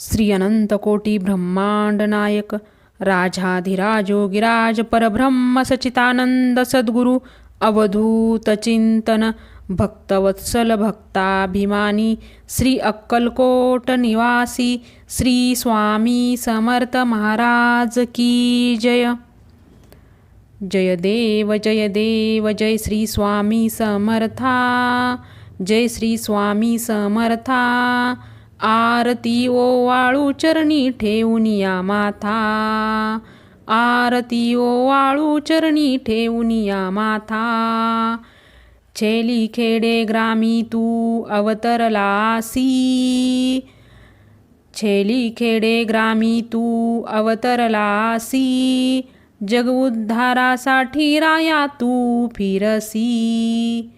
श्री अनंत कोटी ब्रह्मांड नायक राजाधिराजोगिराज परब्रह्म सचितानंद सद्गुरु अवधूत चिंतन भक्तवत्सल भक्ताभिमानी श्री अक्कलकोट निवासी श्री स्वामी समर्थ महाराज की जय। जय देव जय देव जय श्री स्वामी समर्था जय श्री स्वामी समर्था। आरती ओ वाळू चरणी ठेवून या माथा. आरती ओ वाळू चरणी ठेवून या माथा. छेली खेडे ग्रामी तू अवतरलासी छेली खेडे ग्रामी तू अवतरलासी जग उद्धारासाठी राया तू फिरसी.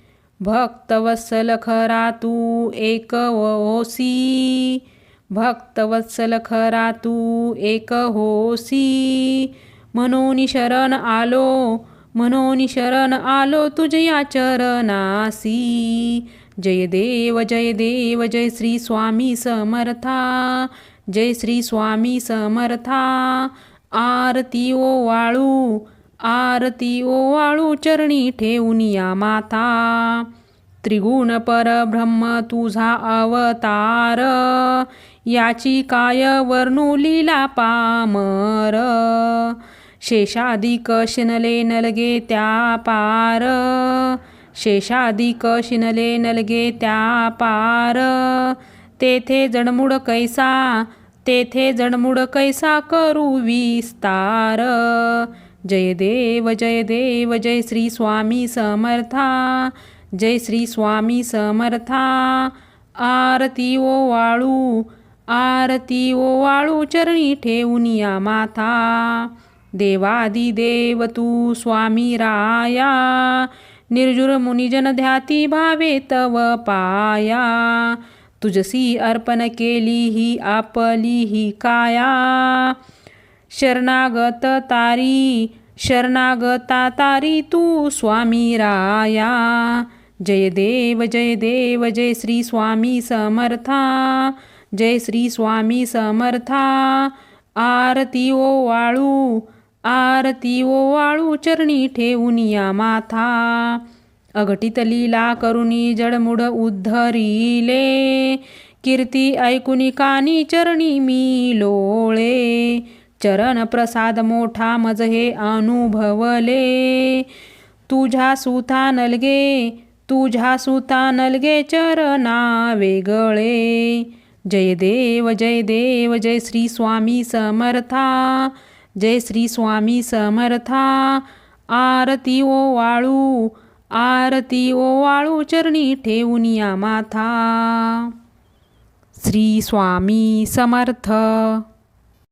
भक्तवत्सल खरा तू एक होसी भक्तवत्सल खरा तू एक होसी म्हणून शरण आलो म्हणून शरण आलो तुझ्या चरणासी। जय देव जय देव जय श्री स्वामी समर्था जय श्री स्वामी समर्था। आरती ओ वाळू आरती ओ वाळू चरणी ठेवून या माता। त्रिगुण परब्रह्म तुझा अवतार याची काय वर्णू लीला पामर। शेषादिक शिनले नलगे त्या पार शेषादिक शिनले नलगे त्या पार तेथे जडमुड कैसा तेथे जडमुड कैसा करू विस्तार। जय देव जय देव जय श्री स्वामी समर्था। जय श्री स्वामी समर्था। आरती ओ वाळू आरती ओ वाळू चरणी ठेवून या माथा। देवादि देव तू स्वामी राया निर्जुर मुनिजन ध्याती भावे तव पाया। तुझसी अर्पण केली ही आपली ही काया। शरणागत तारी शरणागता तारी तू स्वामी राया। जय देव जय देव जय श्री स्वामी समर्था जय श्री स्वामी समर्था आरती ओ वाळू आरती ओ वाळू चरणी ठेवून या माथा अघटित लीला करुणी जडमुड उद्धरिले कीर्ती ऐकुनी कानी चरणी मी लोळे चरण प्रसाद मोठा मज हे अनुभवले तुझ्या सुथा नलगे तुझ्या सुता नलगे चरणा वेगळे. जय देव जय देव जय श्री स्वामी समर्था. जय श्री स्वामी समर्था. आरती ओ वाळू आरती ओ वाळू चरणी ठेवून या माथा. श्री स्वामी समर्थ.